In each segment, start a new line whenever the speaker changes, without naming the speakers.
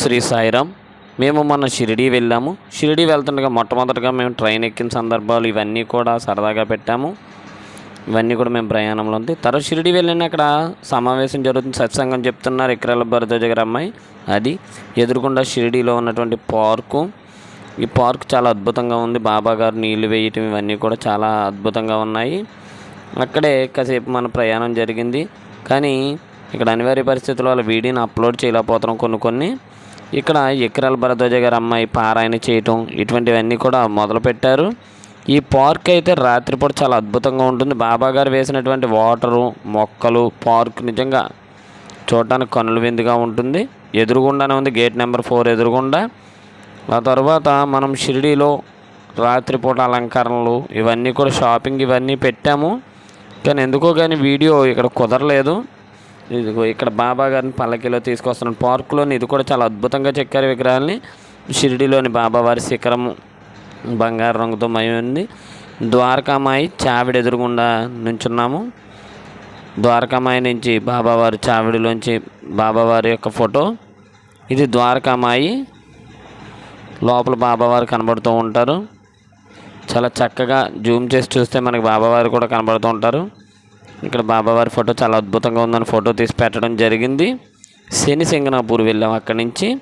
శ్రీ సాయిరామ్ మేము మొన్న షిరిడి వెళ్ళాము. షిరిడి వెళ్తుండగా మొట్టమొదటిగా మేము ట్రైన్ ఎక్కిన సందర్భాలు ఇవన్నీ కూడా సరదాగా పెట్టాము. ఇవన్నీ కూడా మేము ప్రయాణంలో ఉంది. తర్వాత షిరిడి వెళ్ళిన అక్కడ సమావేశం జరుగుతుంది. సత్సంగం చెప్తున్నారు ఇక్రాల భరద్వాజ గారి అమ్మాయి. అది ఎదురుకుండా షిరిడీలో ఉన్నటువంటి పార్కు. ఈ పార్క్ చాలా అద్భుతంగా ఉంది. బాబా గారు నీళ్ళు వేయటం ఇవన్నీ కూడా చాలా అద్భుతంగా ఉన్నాయి. అక్కడే కాసేపు మన ప్రయాణం జరిగింది. కానీ ఇక్కడ అనివార్య పరిస్థితుల వల్ల వీడియోని అప్లోడ్ చేయలేకపోతున్నాం కొన్ని కొన్ని. ఇక్కడ ఎకరాల భరద్వాజ గారి అమ్మాయి పారాయణ చేయటం ఇటువంటివన్నీ కూడా మొదలుపెట్టారు. ఈ పార్క్ అయితే రాత్రిపూట చాలా అద్భుతంగా ఉంటుంది. బాబా గారు వేసినటువంటి వాటరు మొక్కలు పార్క్ నిజంగా చూడటానికి కనుల విందుగా ఉంటుంది. ఎదురుగుండానే ఉంది. గేట్ నెంబర్ ఫోర్ ఎదురుగుండా. ఆ తర్వాత మనం షిరిడీలో రాత్రిపూట అలంకరణలు ఇవన్నీ కూడా షాపింగ్ ఇవన్నీ పెట్టాము. కానీ ఎందుకో కానీ వీడియో ఇక్కడ కుదరలేదు. ఇదిగో ఇక్కడ బాబా గారిని పల్లకిలో తీసుకొస్తున్నాను. పార్కులోని ఇది కూడా చాలా అద్భుతంగా చెక్కారు విగ్రహాన్ని షిరిడీలోని బాబావారి శిఖరం బంగారు రంగుతో మై ఉంది. ద్వారకామాయి చావిడి ఎదురుగుండా నుంచున్నాము. ద్వారకామాయి నుంచి బాబావారి చావిడిలోంచి బాబావారి యొక్క ఫోటో. ఇది ద్వారకామాయి. లోపల బాబావారు కనబడుతూ ఉంటారు. చాలా చక్కగా జూమ్ చేసి చూస్తే మనకి బాబావారు కూడా కనబడుతూ ఉంటారు. ఇక్కడ బాబావారి ఫోటో చాలా అద్భుతంగా ఉందని ఫోటో తీసి పెట్టడం జరిగింది. శని సింగనాపూర్ వెళ్ళాం అక్కడి నుంచి.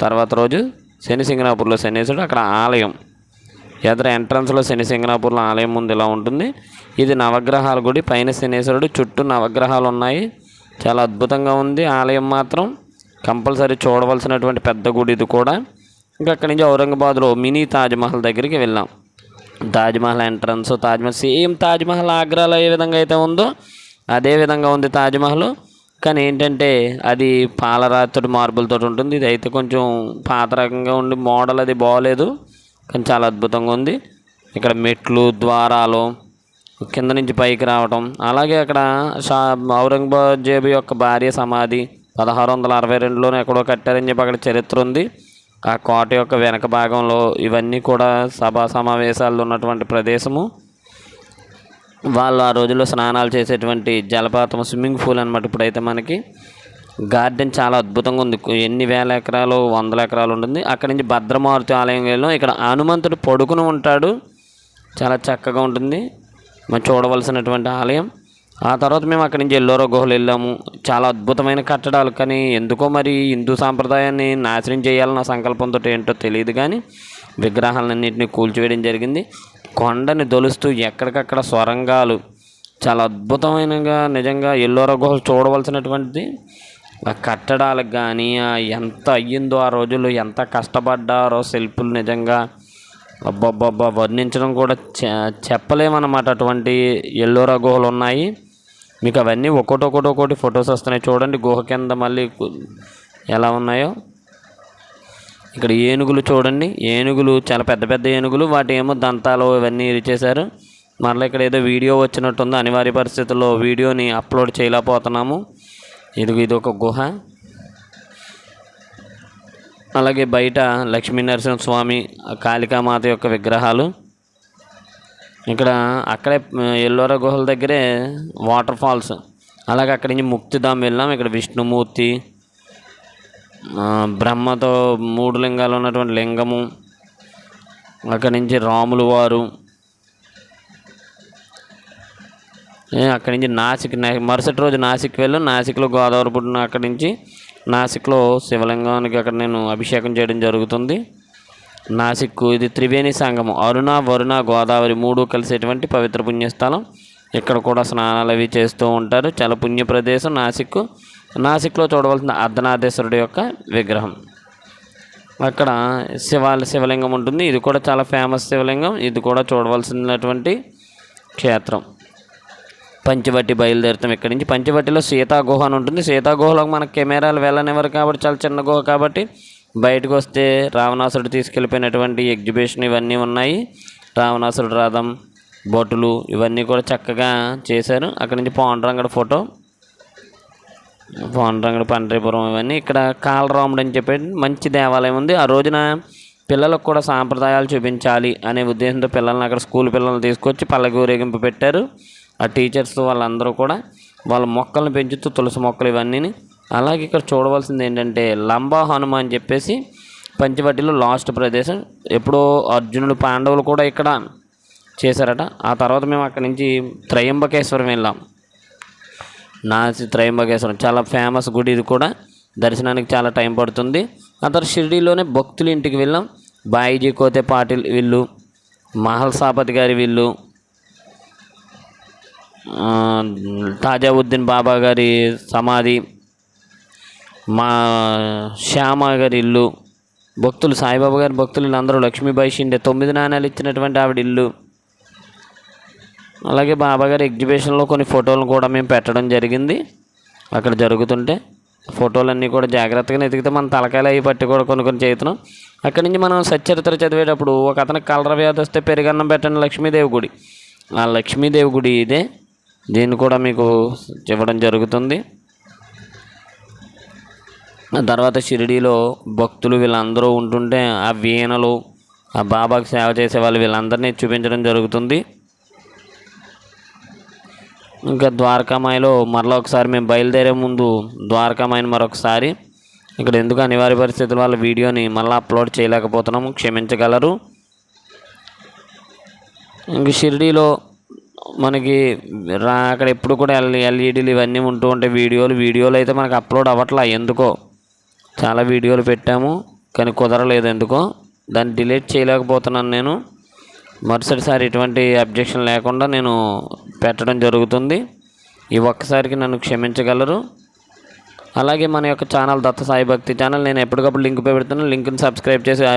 తర్వాత రోజు శని సింగనాపూర్లో శనేశ్వరుడు అక్కడ ఆలయం. ఎదురు ఎంట్రన్స్లో శని సింగనాపూర్లో ఆలయం ముందు ఇలా ఉంటుంది. ఇది నవగ్రహాల గుడి పైన శనేశ్వరుడు చుట్టూ నవగ్రహాలు ఉన్నాయి. చాలా అద్భుతంగా ఉంది. ఆలయం మాత్రం కంపల్సరీ చూడవలసినటువంటి పెద్ద గుడి ఇది కూడా. ఇంకా అక్కడి నుంచి ఔరంగాబాద్లో మినీ తాజ్మహల్ దగ్గరికి వెళ్ళాం. తాజ్మహల్ ఎంట్రన్స్ తాజ్మహల్ సేమ్ తాజ్మహల్ ఆగ్రాలో ఏ విధంగా అయితే ఉందో అదే విధంగా ఉంది తాజ్మహల్ కానీ ఏంటంటే అది పాలరాతుడి మార్బుల్తో ఉంటుంది. ఇది అయితే కొంచెం పాత రకంగా ఉండి మోడల్ అది బాగోలేదు కానీ చాలా అద్భుతంగా ఉంది. ఇక్కడ మెట్లు ద్వారాలు కింద నుంచి పైకి రావటం. అలాగే అక్కడ షా ఔరంగజేబు యొక్క భార్య సమాధి పదహారు వందల అరవై రెండులోనే ఎక్కడో కట్టారని చెప్పి అక్కడ చరిత్ర ఉంది. ఆ కోట యొక్క వెనక భాగంలో ఇవన్నీ కూడా సభా సమావేశాలు ఉన్నటువంటి ప్రదేశము. వాళ్ళు ఆ రోజుల్లో స్నానాలు చేసేటువంటి జలపాతం స్విమ్మింగ్ పూల్ అనమాట ఇప్పుడైతే మనకి. గార్డెన్ చాలా అద్భుతంగా ఉంది. ఎన్ని వేల ఎకరాలు వందల ఎకరాలు ఉంటుంది. అక్కడి నుంచి భద్రమారుతి ఆలయం వెళ్ళాం ఇక్కడ హనుమంతుడు పడుకుని ఉంటాడు. చాలా చక్కగా ఉంటుంది. మనం చూడవలసినటువంటి ఆలయం. ఆ తర్వాత మేము అక్కడి నుంచి ఎల్లోరా గుహలు వెళ్ళాము. చాలా అద్భుతమైన కట్టడాలు కానీ ఎందుకో మరి హిందూ సాంప్రదాయాన్ని నాశనం చేయాలన్న సంకల్పంతో ఏంటో తెలియదు కానీ విగ్రహాలన్నింటినీ కూల్చివేయడం జరిగింది. కొండని దొలుస్తూ ఎక్కడికక్కడ సొరంగాలు చాలా అద్భుతమైనగా నిజంగా ఎల్లోరా గుహలు చూడవలసినటువంటిది. ఆ కట్టడాలకు కానీ ఎంత అయ్యిందో ఆ రోజుల్లో ఎంత కష్టపడ్డారో శిల్పులు నిజంగా అబ్బబ్బబ్బా వర్ణించడం కూడా చె చెప్పలేమన్నమాట. అటువంటి ఎల్లోరా గుహలు ఉన్నాయి. మీకు అవన్నీ ఒక్కొక్కటి ఒక్కొక్కటి ఒకటి ఫొటోస్ వస్తున్నాయి. చూడండి గుహ కింద మళ్ళీ ఎలా ఉన్నాయో. ఇక్కడ ఏనుగులు చూడండి. ఏనుగులు చాలా పెద్ద పెద్ద ఏనుగులు. వాటి ఏమో దంతాలు ఇవన్నీ ఇరిచేశారు. మరలా ఇక్కడ ఏదో వీడియో వచ్చినట్టుంది. అనివార్య పరిస్థితుల్లో వీడియోని అప్లోడ్ చేయలేకపోతున్నాము. ఇది ఇది ఒక గుహ. అలాగే బయట లక్ష్మీ నరసింహస్వామి కాళికామాత యొక్క విగ్రహాలు. ఇక్కడ అక్కడే ఎల్లోరా గుహల దగ్గరే వాటర్ ఫాల్స్. అలాగే అక్కడి నుంచి ముక్తిధామ్ వెళ్ళాం. ఇక్కడ విష్ణుమూర్తి బ్రహ్మతో మూడు లింగాలు ఉన్నటువంటి లింగము అక్కడి నుంచి రాములు వారు అక్కడి నుంచి నాసిక్ మరుసటి రోజు నాసిక్ వెళ్ళాం. నాసిక్లో గోదావరి పుట్టిన అక్కడి నుంచి నాసిక్లో శివలింగానికి అక్కడ నేను అభిషేకం చేయడం జరుగుతుంది. నాసిక్ ఇది త్రివేణి సంగమం. అరుణ వరుణ గోదావరి మూడు కలిసేటువంటి పవిత్ర పుణ్యస్థలం. ఇక్కడ కూడా స్నానాలు అవి చేస్తూ ఉంటారు. చాలా పుణ్య ప్రదేశం నాసిక్ నాసిక్లో చూడవలసిన అర్ధనాథేశ్వరుడు యొక్క విగ్రహం. అక్కడ శివాల శివలింగం ఉంటుంది. ఇది కూడా చాలా ఫేమస్ శివలింగం. ఇది కూడా చూడవలసినటువంటి క్షేత్రం. పంచవటి బయలుదేరుతాం ఇక్కడి నుంచి. పంచవటిలో సీతా గుహ అని ఉంటుంది. సీతా గుహలో మనకు కెమెరాలు వెళ్ళనివ్వరు కాబట్టి చాలా చిన్న గుహ కాబట్టి బయటకు వస్తే రావణాసురుడు తీసుకెళ్ళిపోయినటువంటి ఎగ్జిబిషన్ ఇవన్నీ ఉన్నాయి. రావణాసురుడు రథం బొట్టులు ఇవన్నీ కూడా చక్కగా చేశారు. అక్కడి నుంచి పాండురంగడ ఫోటో పాండురంగడ పండ్రీపురం ఇవన్నీ. ఇక్కడ కాలరాముడు అని చెప్పి మంచి దేవాలయం ఉంది. ఆ రోజున పిల్లలకు కూడా సాంప్రదాయాలు చూపించాలి అనే ఉద్దేశంతో పిల్లల్ని అక్కడ స్కూల్ పిల్లల్ని తీసుకొచ్చి పల్లకి ఊరేగింపు పెట్టారు. ఆ టీచర్స్ వాళ్ళందరూ కూడా వాళ్ళ మొక్కలను పెంచుతూ తులసి మొక్కలు ఇవన్నీ అలాగే ఇక్కడ చూడవలసింది ఏంటంటే లంబా హనుమ అని చెప్పేసి పంచవటిలో లాస్ట్ ప్రదేశం. ఎప్పుడో అర్జునుడు పాండవులు కూడా ఇక్కడ చేశారట. ఆ తర్వాత మేము అక్కడి నుంచి త్రయంబకేశ్వరం వెళ్ళాం. నాసి త్రయంబకేశ్వరం. చాలా ఫేమస్ గుడి ఇది కూడా. దర్శనానికి చాలా టైం పడుతుంది. ఆ తర్వాత షిరిడీలోనే భక్తుల ఇంటికి వెళ్ళాం. బాయిజీ కోతే పాటిల్ వీళ్ళు మహల్ సాపతి గారి వీళ్ళు తాజావుద్దీన్ బాబా గారి సమాధి మా శ్యామ గారి ఇల్లు భక్తులు సాయిబాబా గారి భక్తులు అందరూ లక్ష్మీబాయి షిండే తొమ్మిది నాణ్యాలు ఇచ్చినటువంటి ఆవిడ ఇల్లు. అలాగే బాబా గారి ఎగ్జిబిషన్లో కొన్ని ఫోటోలను కూడా మేము పెట్టడం జరిగింది. అక్కడ జరుగుతుంటే ఫోటోలన్నీ కూడా జాగ్రత్తగా ఎతికితే మన తలకాయలు అవి పట్టి కూడా కొన్ని కొన్ని చేతున్నాం అక్కడి నుంచి మనం సచ్చరిత్ర చదివేటప్పుడు ఒక అతనికి కలర వ్యాధి వస్తే పెరుగన్నం పెట్టండి లక్ష్మీదేవి గుడి. ఆ లక్ష్మీదేవి గుడి ఇదే. దీన్ని కూడా మీకు ఇవ్వడం జరుగుతుంది. తర్వాత షిరిడీలో భక్తులు వీళ్ళందరూ ఉంటుంటే ఆ వీణలు ఆ బాబాకి సేవ చేసే వాళ్ళు వీళ్ళందరినీ చూపించడం జరుగుతుంది. ఇంకా ద్వారకామాయిలో మరలా ఒకసారి మేము బయలుదేరే ముందు ద్వారకామాయిని మరొకసారి ఇక్కడ ఎందుకు అనివార్య పరిస్థితుల వల్ల వీడియోని మళ్ళీ అప్లోడ్ చేయలేకపోతున్నాము క్షమించగలరు. ఇంక షిరిడీలో మనకి రా అక్కడ ఎప్పుడు కూడా ఎల్ ఎల్ఈడీలు ఇవన్నీ ఉంటూ ఉంటాయి వీడియోలు వీడియోలు అయితే మనకు అప్లోడ్ అవ్వట్లా ఎందుకో. చాలా వీడియోలు పెట్టాము కానీ కుదరలేదు ఎందుకో. దాన్ని డిలీట్ చేయలేకపోతున్నాను నేను. మరుసటిసారి ఎటువంటి అబ్జెక్షన్ లేకుండా నేను పెట్టడం జరుగుతుంది. ఈ ఒక్కసారికి నన్ను క్షమించగలరు. అలాగే మన యొక్క ఛానల్ దత్త సాయి భక్తి ఛానల్ నేను ఎప్పటికప్పుడు లింక్ పెడుతున్నాను లింక్ని సబ్స్క్రైబ్ చేసి ఆ